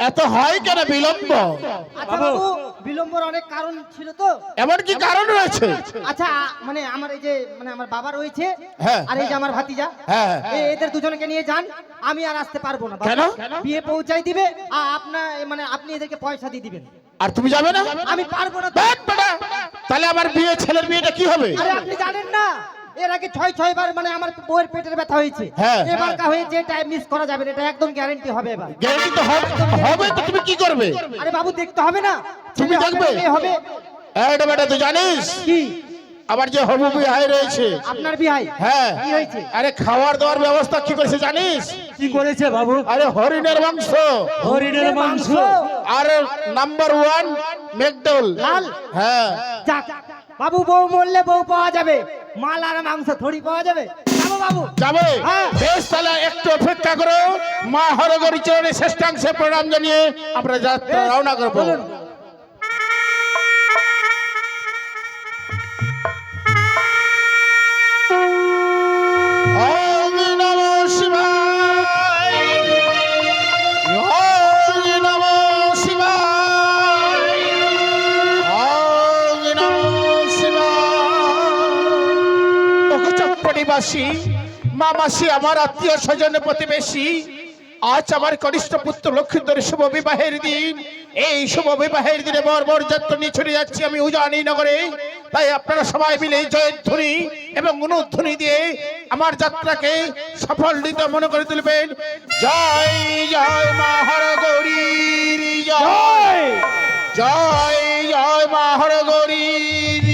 এত হয় কেন বিলম্ব? আচ্ছা বাবু বিলম্বর অনেক কারণ ছিল তো। এমন কি কারণ রয়েছে? আচ্ছা মানে আমার এই যে মানে আমার বাবা রয়েছে হ্যাঁ। আর এই যে আমার ভাতিজা হ্যাঁ। এদের দুজনকে নিয়ে যান আমি আর আসতে পারব না। কেন? বিয়ে পৌঁছাই দিবে আর আপনার মানে আপনি এদেরকে পয়সা দিয়ে দিবেন। আর তুমি যাবে না? আমি পারব না তাহলে আমার বিয়ে ছেলের বিয়েটা কি হবে? আরে আপনি জানেন না এর আগে ছয় ছয় বার মানে আমার বউয়ের পেটের ব্যথা হয়েছে। হ্যাঁ। এবার কা হয়ে যে টাইম মিস করা যাবে না এটা একদম গ্যারান্টি হবে এবার। গ্যারান্টি তো হবে হবে তো তুমি কি করবে? আরে বাবু দেখতে হবে না। তুমি দেখবে? হবে। এইটা বেটা তুই জানিস? কি? আবার যে হবু বিয়ে রয়েছে। আপনার বিহাই? হ্যাঁ। কি হয়েছে? আরে খাওয়ার দাওয়ার ব্যবস্থা কি করেছে জানিস? কি করেছে বাবু? আরে হরিণের মাংস। হরিণের মাংস। আর নাম্বার ওয়ান মেকডোল লাল? হ্যাঁ। বাবু বউ মরলে বউ পাওয়া যাবে। মাল আর মাংস থড়ি পাওয়া যাবে? যাব বাবু। যাবে? হ্যাঁ। বেশ তাহলে একটু অপেক্ষা করো। মা হরগরি চরণে শ্রেষ্ঠাংশে প্রণাম জানিয়ে আমরা যাত্রা রওনা করব। চট্টনিবাসী মামাসি আমার আত্মীয় স্বজন প্রতিবেশী আজ আমার কনিষ্ঠ পুত্র লক্ষ্মীধর শুভ বিবাহের দিন। এই শুভ বিবাহের দিনে বর বর যাত্রা নিয়ে ছড়িয়ে যাচ্ছি আমি উজানি নগরে। তাই আপনারা সবাই মিলে জয়ধ্বনি এবং অনুধ্বনি দিয়ে আমার যাত্রাকে সফলতা মনে করে তুলবেন। জয় জয় মা হরগৌরীর জয়। জয়! জয় মা জয়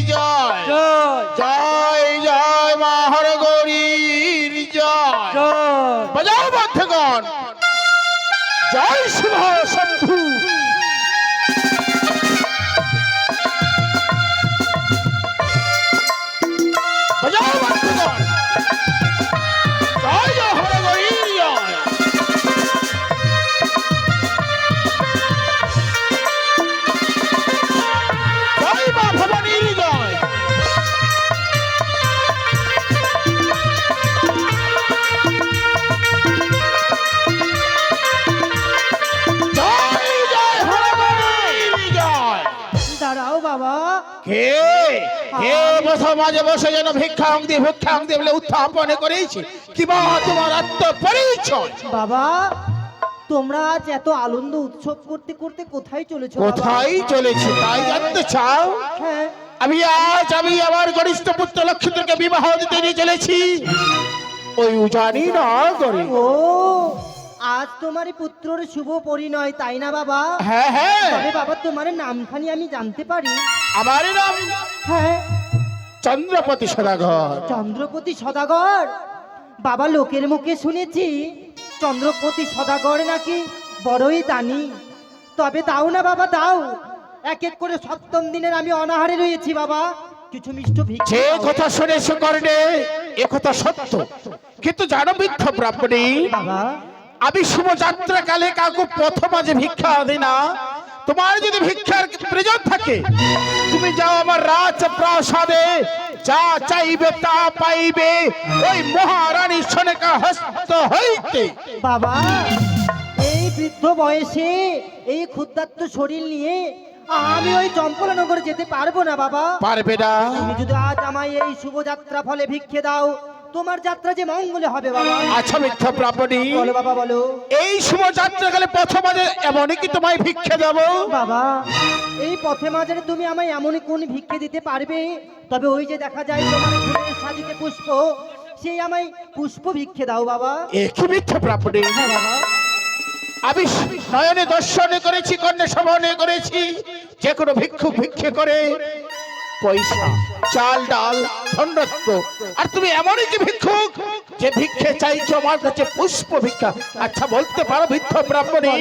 বাজাও বন্ধগণ। জয় শিব শম্ভু কে কে বসো মাঝে বসে যেন ভিক্ষা ভিক্ষা অং দিয়ে বলে উত্থাপন করেছে কি তোমার আত্মপরিচয়? বাবা তোমরা আজ এত আনন্দ উৎসব করতে করতে কোথায় চলেছো কোথায় চলেছে তাই জানতে চাও? হ্যাঁ। আমি আজ আমি আমার গরিষ্ঠ পুত্র লক্ষ্মীদেরকে বিবাহ দিতে নিয়ে চলেছি। ওই উজানি না করে ও আজ তোমার পুত্রর শুভ পরিণয় তাই না বাবা? হ্যাঁ হ্যাঁ। তবে বাবা তোমার নামখানি আমি জানতে পারি। আমার নাম হ্যাঁ। চন্দ্রপতি সদাগর। চন্দ্রপতি সদাগর? বাবা লোকের মুখে শুনেছি চন্দ্রপতি সদাগর নাকি বড়ই দানি। তবে দাও না বাবা দাও। এক এক করে সপ্তম দিনের আমি অনাহারে রয়েছি বাবা। কিছু মিষ্ট ভিক্ষা যে কথা শুনেছ কর্ণে এ কথা সত্য। কিন্তু জানো বৃদ্ধ ব্রাহ্মণী বাবা আমি শুভযাত্রা কালে কাউকে প্রথম আজ ভিক্ষা দিই না। তোমার যদি ভিক্ষার প্রয়োজন থাকে তুমি যাও আমার রাজ প্রাসাদে যা চাইবে তা পাইবে। ওই মহারানী সনেকা হস্ত হইতে। বাবা এই বৃদ্ধ বয়সে এই ক্ষুদ্রাত্ম শরীর নিয়ে আমি ওই চম্পলানগর যেতে পারব না বাবা। পারবে না। তুমি যদি আজ আমায় এই শুভযাত্রা ফলে ভিক্ষে দাও তোমার যাত্রা যে মঙ্গলে হবে বাবা। আচ্ছা মিথ্যা ব্রাহ্মণী বলো বাবা বলো। এই শুভযাত্রা কালে প্রথম আজ এমনই কি তোমায় ভিক্ষা দেবো? বাবা এই পথে মাঝারে তুমি আমায় এমনই কোন ভিক্ষে দিতে পারবে? তবে ওই যে দেখা যায় তোমার সাজিতে পুষ্প সেই আমায় পুষ্প ভিক্ষে দাও বাবা। একই মিথ্যা ব্রাহ্মণী হ্যাঁ বাবা। আমি নয়নে দর্শনে করেছি কন্যা সবনে করেছি যে কোনো ভিক্ষু ভিক্ষে করে। পয়সা চাল ডাল ধনরত্ন। আর তুমি এমনই কি ভিক্ষুক? যে ভিক্ষে চাইছো আমার কাছে পুষ্প ভিক্ষা। আচ্ছা বলতে পারো ভিক্ষ ব্রাহ্মণী।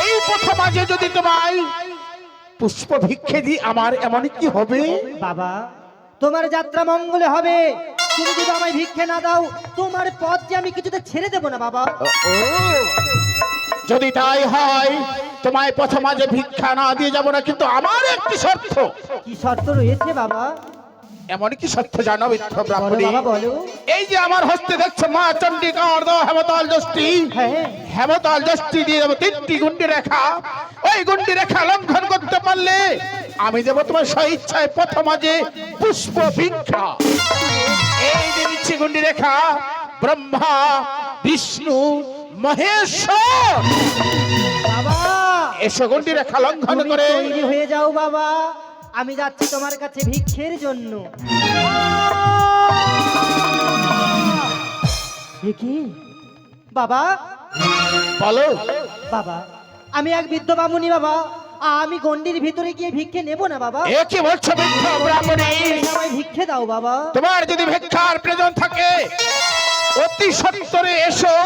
এই প্রথম আজে যদি তোমায় পুষ্প ভিক্ষে দিই আমার এমনই কি হবে? বাবা তোমার যাত্রা মঙ্গলে হবে। তুমি যদি আমায় ভিক্ষে না দাও তোমার পথ যে আমি কিছুতে ছেড়ে দেবো না বাবা। যদি তাই হয় তোমায় প্রথম আজে ভিক্ষা না দিয়ে যাব না কিন্তু আমার একটি শর্ত। কি শর্ত রয়েছে বাবা? এমন কি সত্য জানো ব্রাহ্মণী। এই যে আমার হস্তে দেখছ মা চন্ডিকা অর্ধ হেমতাল যষ্টি। হ্যাঁ। হেমতাল যষ্টি দিয়ে দেবো তিনটি গুন্ডি রেখা। ওই গুন্ডি রেখা লঙ্ঘন করতে পারলে আমি দেবো তোমার স্বইচ্ছায় প্রথম যে পুষ্প ভিক্ষা। এই যে দিচ্ছি গুন্ডি রেখা ব্রহ্মা বিষ্ণু মহেশ্বর। বাবা। এসো গুন্ডি রেখা লঙ্ঘন করে। হয়ে যাও বাবা। আমি যাচ্ছি তোমার কাছে ভিক্ষের জন্য। কি? বাবা? বলো। বাবা আমি এক বৃদ্ধ বামুনি বাবা। আমি গন্ডির ভিতরে গিয়ে ভিক্ষে নেব না বাবা। এ কি বলছো মিথ্য ব্রাহ্মণী আমায় ভিক্ষে দাও বাবা। তোমার যদি ভিক্ষার প্রয়োজন থাকে অতি সত্তরে এসো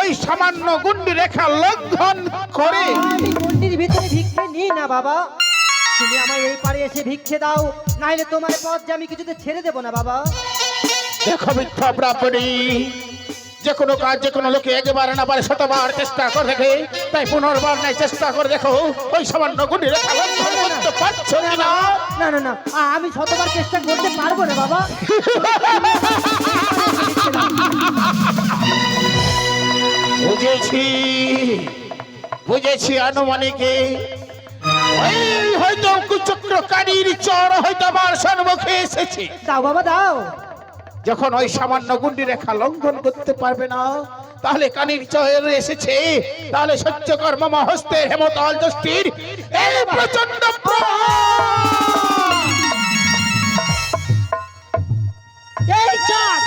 ওই সামান্য গুন্ডি রেখা লঙ্ঘন করে। আমি গন্ডির ভিতরে ভিক্ষে নিই না বাবা। তুমি আমায় এই পারে এসে ভিক্ষে দাও নাইলে তোমার পথ যে আমি কিছুতে ছেড়ে দেবো না বাবা। দেখো মিথ্যা ব্রাহ্মণী যে কোনো কাজ যে কোনো লোকে একবার না পারে শতবার চেষ্টা করে দেখে তাই পুনর্বার নাই চেষ্টা করে দেখো ওই সামান্য রেখা লঙ্ঘন করতে পারছ কিনা না? না না আমি শতবার চেষ্টা করতে পারব না বাবা। বুঝেছি বুঝেছি আনুমানিকে। ওই হয়তো কুচক্রকারীর চর হয়তো আমার সম্মুখে এসেছে। দাও বাবা দাও। যখন ওই সামান্য গুন্ডি রেখা লঙ্ঘন করতে পারবে না তাহলে কানির চয়ের এসেছে। তাহলে হেমতাল দষ্টির এই প্রচণ্ড এই চাঁদ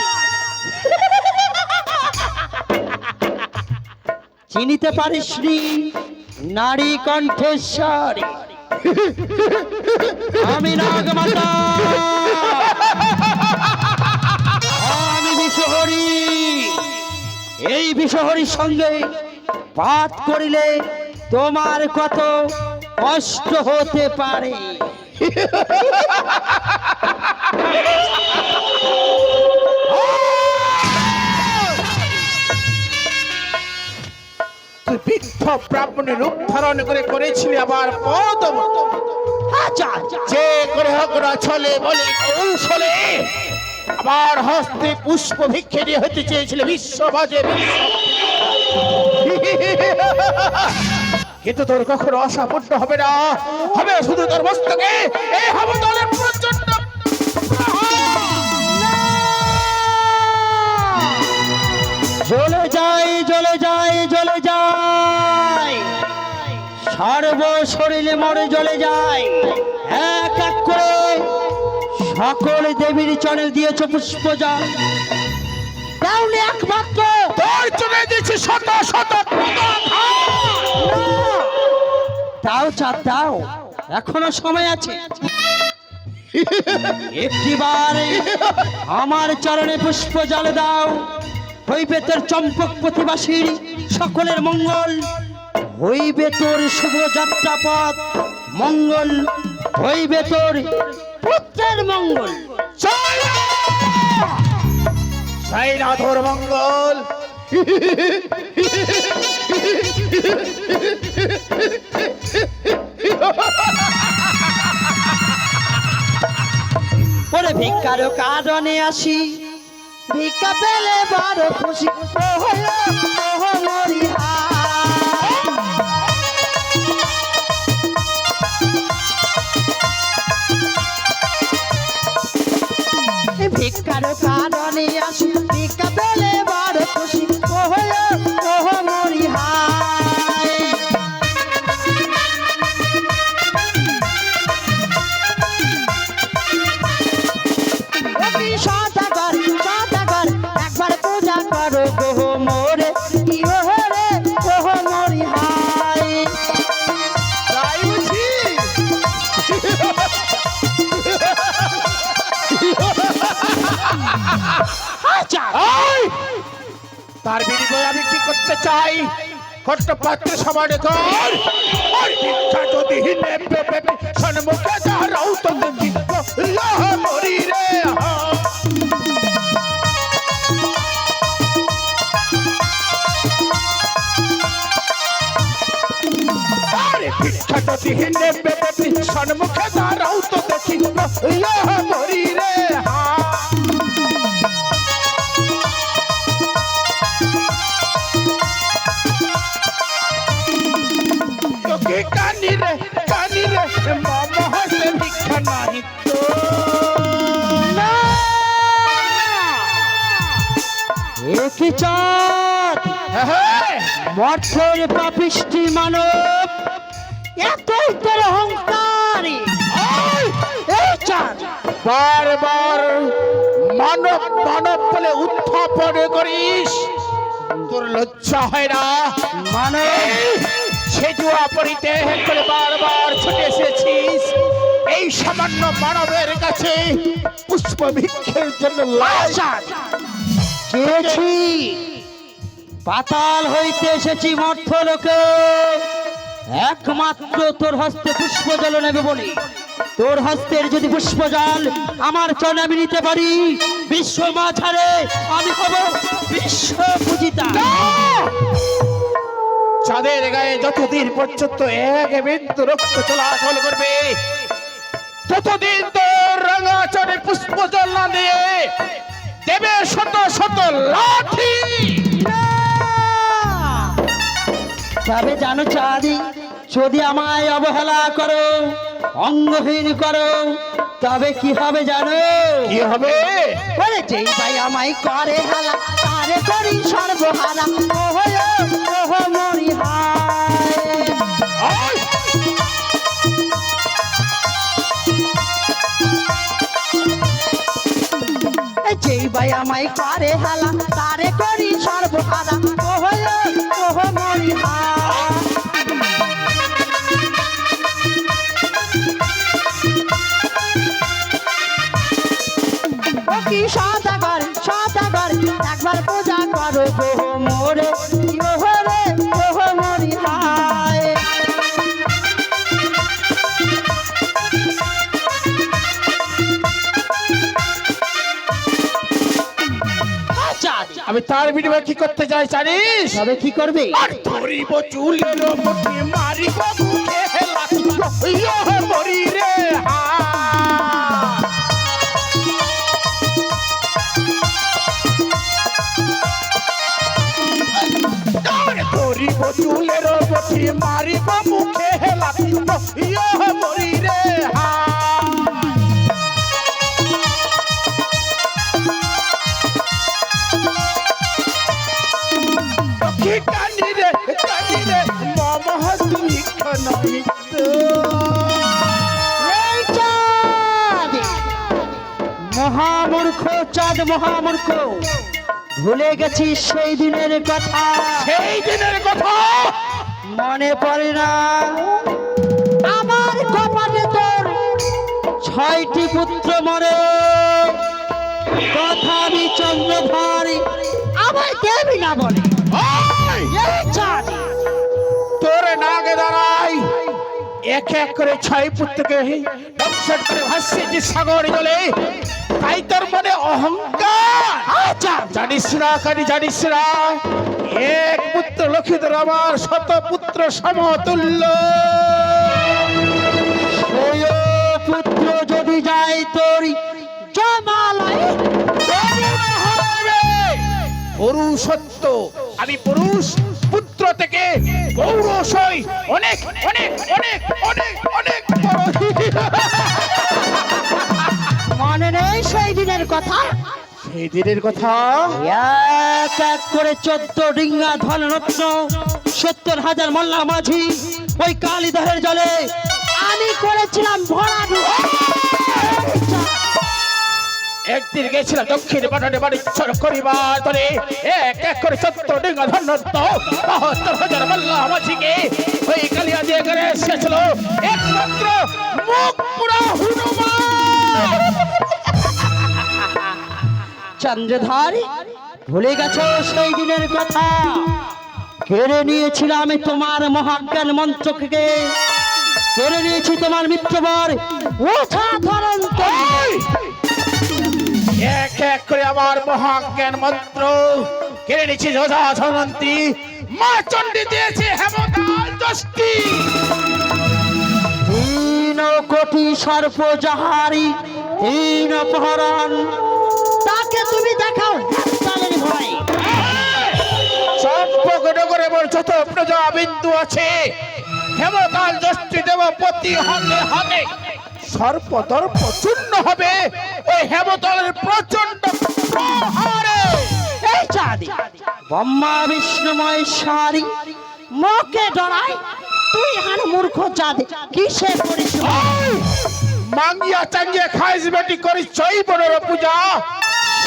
চিনিতে পারিস নারী কণ্ঠেশ্বরী। আমি নাগমাতা। আমি বিশ্বহরি। এই বিশ্বহরির সঙ্গে পাঠ করিলে তোমার কত কষ্ট হতে পারে। বৃদ্ধ রূপ ধারণ করে করেছিলি আবার পদম। যে করে হোক না ছলে বলে কৌশলে আবার হস্তে পুষ্প ভিক্ষে দিয়ে হতে চেয়েছিলে বিশ্ববাজে কিন্তু তোর কখনো আশা পূর্ণ হবে না। হবে শুধু তোর মস্তকে। এই হবে দলের জ্বলে যায় জ্বলে যায় জ্বলে যায়। সর্ব শরীরে মরে জ্বলে যায়। এক এক করে সকল দেবীর চরণে দিয়েছ পুষ্প জল। তাহলে একমাত্র। তোর চলে দিয়েছে শত শত তাও চাপ দাও। এখনও সময় আছে। একটিবার আমার চরণে পুষ্প জল দাও। হইবে তোর চম্পক প্রতিবাসীর সকলের মঙ্গল। হইবে তোর শুভ যাত্রা পথ মঙ্গল। হইবে তোর পুত্রের মঙ্গল। সাইনাথর মঙ্গল। ওরে ভিক্ষার কারণে আসি। ভিক্ষা পেলে বড় খুশি। ভিক্ষার কারণে আসি ভিক্ষা কষ্ট পাত্র সমান কর আর ভিক্ষা যদি নেবে পেবে সন্মুখে দাঁড়াও তো দেখি লাহ মরি রে। আরে একই চাঁদ। পাপিষ্টি মানব। এতই তোর অহংকার। এই চাঁদ। বারবার মানব মানব বলে উত্থাপন করিস। তোর লজ্জা হয় না? মানব। সে জুয়া পরিত্যাগ করে বারবার ছুটে এসেছিস। এই সামান্য মানবের কাছে পুষ্প ভিক্ষের জন্য লাশ। চেয়েছি পাতাল হইতে এসেছি মর্থ লোকে। একমাত্র তোর হস্তে পুষ্প জল নেবে বলি। তোর হস্তের যদি পুষ্প জল আমার চরণে আমি নিতে পারি, বিশ্ব মাঝারে আমি হব বিশ্ব পূজিতা। চাঁদের গায়ে যতদিন পর্যন্ত এক বিন্দু রক্ত চলাচল করবে, ততদিন তোর রাঙাচরে পুষ্প জল না দিয়ে দেবে শত শত লাঠি। তবে জানো চাঁদি যদি আমায় অবহেলা করো অঙ্গহীন করো তবে কি হবে জানো? কি হবে? বলে যেই ভাই আমায় করে হালা তারে করি সর্বহারা। ওহ ওহ মরি হায় ভাই আমায় করে হালা তারে করি সর্বহারা ওহ ওহ একবার পূজা করো মোরে। মোরে তার বিনিময়ে কি করতে চাই জানিস? তবে কি করবে? আর ধরিব চুলের মধ্যে মারিব মুখে লাথি ইয়ো মরি রে ধরিব চুলের মধ্যে মারিব মুখে লাথি ইয়ো মরি চাঁদ মহামূর্খ ভুলে গেছি সেই দিনের কথা। সেই দিনের কথা? মনে পড়ে না। আমার কপালে তোর ছয়টি পুত্র মরে। কথা আমি চন্দ্রধারী আমায় দেবি না বলে। তোর নাগে দাঁড়াই। এক এক করে ছয় পুত্রকে দর্শন করে ভাসছে যে সাগর জলে তাই তোর মনে অহংকার। আচ্ছা। জানিস না কানি জানিস না এক পুত্র লক্ষিত আমার শত পুত্র সমতুল্য। পুত্র যদি যায় তোর জমালয় পুরুষত্ব আমি পুরুষ পুত্র থেকে পৌরষ হই অনেক অনেক অনেক অনেক অনেক। মনে নেই সেই দিনের কথা? সেই দিনের কথা? এক এক করে চোদ্দ ডিঙ্গা ধন রত্ন সত্তর হাজার মোল্লা মাঝি ওই কালীদহের জলে আমি করেছিলাম ভরা একদিন গেছিলাম দক্ষিণ বাটনে বাড়িচ্ছর করিবার তরে এক এক করে ডিঙ্গা ধন্যত্ব বাহাত্তর হাজার মাল্লা মাঝিকে। ওই কালিয়া দিয়ে করে এসেছিল একমাত্র মুখ পুরা হনুমান চন্দ্রধারী ভুলে গেছো সেই দিনের কথা? কেড়ে নিয়েছিলাম আমি তোমার মহাজ্ঞান মন্ত্রকে। কেড়ে নিয়েছি তোমার মিত্রবর। ওঠা ধরন্ত। এক এক করে আমার মহাজ্ঞান মন্ত্র কেড়ে নিচ্ছে যথাধনন্তী মা চণ্ডী দিয়েছে হেমকাল দষ্টি তিন কোটি সর্প যাহারি তিন অপহরণ। তাকে তুমি দেখাও হাততালির ভয়। নগরে মোর যত প্রজা বিন্দু আছে হেমকাল দৃষ্টি দেব প্রতি হাতে হাতে সর্পদর্প চূর্ণ হবে। ওই হেমতলের প্রচণ্ড প্রহারে। এই চাঁদি। ব্রহ্মা বিষ্ণু মহেশ্বরী মোকে ডরাই তুই হান মূর্খ চাঁদ। কিসে করিস মাঙ্গিয়া চাঙ্গিয়া খাইস বেটি করিস চই বড়র পূজা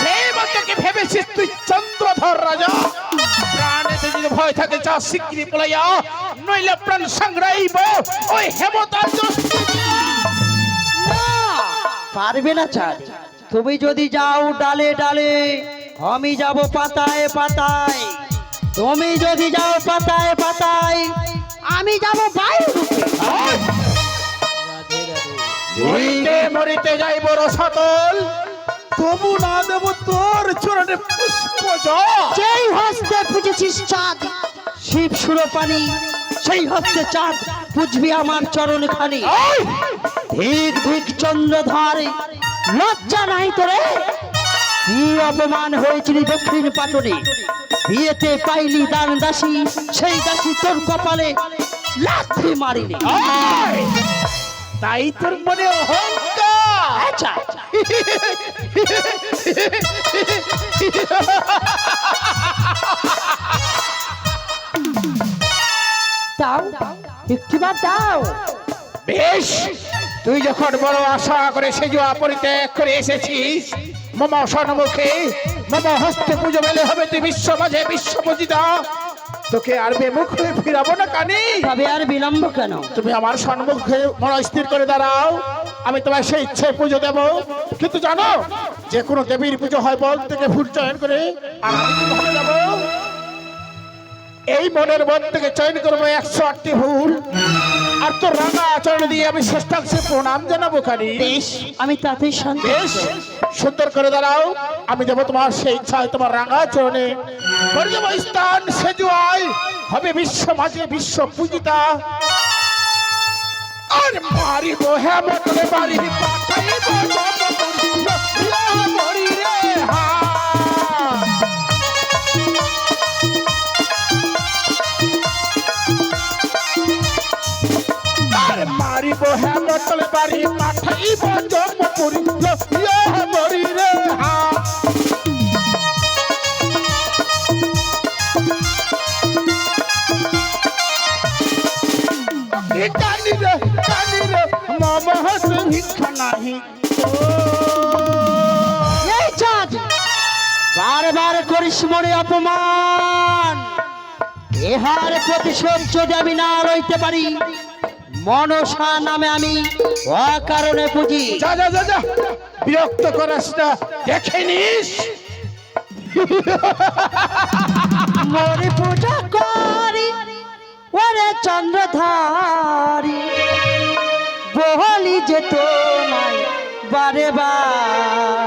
সেই মতকে ভেবেছিস তুই চন্দ্রধর রাজা? প্রাণেতে যদি ভয় থাকে যা শিগগিরি পলাইয়া নইলে প্রাণ সংগ্রাইব ওই হেমতার পারবে না চাঁদ। তুমি যদি যাও ডালে ডালে আমি যাব পাতায় পাতায়। তুমি যদি যাও পাতায় পাতায় আমি যাব বায়ু রূপে। মরিতে মরিতে যাইব রসাতল। তবু না দেব তোর চরণে পুষ্প যেই হস্তে পুজেছিস চাঁদ শিব সুরপানি সেই হস্তে চাঁদ পুজবি আমার চরণ খানি! ধিক ধিক চন্দ্রধারে লজ্জা নাই তোরে? কি অপমান হয়েছিল দক্ষিণ পাটনে? বিয়েতে পাইলি দান দাসী সেই দাসী তোর কপালে লাথি মারিনি। তাই তোর মনে অহংকার! আচ্ছা। দাও একটিবার দাও। বেশ! তুই যখন বড় আশা করে সেজুয়া পরিত্যাগ করে এসেছিস মম সন্মুখে মম হস্তে পুজো মেলে হবে তুই বিশ্ব মাঝে বিশ্ব পূজিতা। তোকে আর বেমুখ হয়ে ফিরাবো না কানি? তবে আর বিলম্ব কেন? তুমি আমার সম্মুখে মন স্থির করে দাঁড়াও আমি তোমার সেই ইচ্ছে পুজো দেব। কিন্তু জানো যে কোনো দেবীর পুজো হয় বল থেকে ভুল চয়ন করে আর আমি কীভাবে এই মনের মন থেকে চয়ন করব একশো আটটি ভুল। আর তোর রাঙা আচরণ দিয়ে আমি ষষ্ঠাংশে প্রণাম জানাব বেশ আমি তাতেই বেশ সুন্দর করে দাঁড়াও। আমি দেবো তোমার সেই ইচ্ছায় তোমার রাঙা চরণে করে দেবো স্থান সেজুয়াই হবে বিশ্ব মাঝে বিশ্ব পূজিতা। আর মারিব হেমতলে বাড়ি পাঠাইব মরি রে হা। মারিব হেমতলে বাড়ি পাঠাইব জন্মপুরি মরি রে, হা। কানি রে কানি রে, মামা হাস ভিক্ষা নাহি। এই চাঁদ, বারবার করিস মনে অপমান। এহার প্রতিশোধ যদি আমি না লইতে পারি মনসা নামে আমি অকারণে পুঁজি। যা যা যা যা। বিরক্ত করাস না দেখে নিস। মরি পূজা করি ওরে চন্দ্রধারি। বহলি যে তোমায় বারে বার।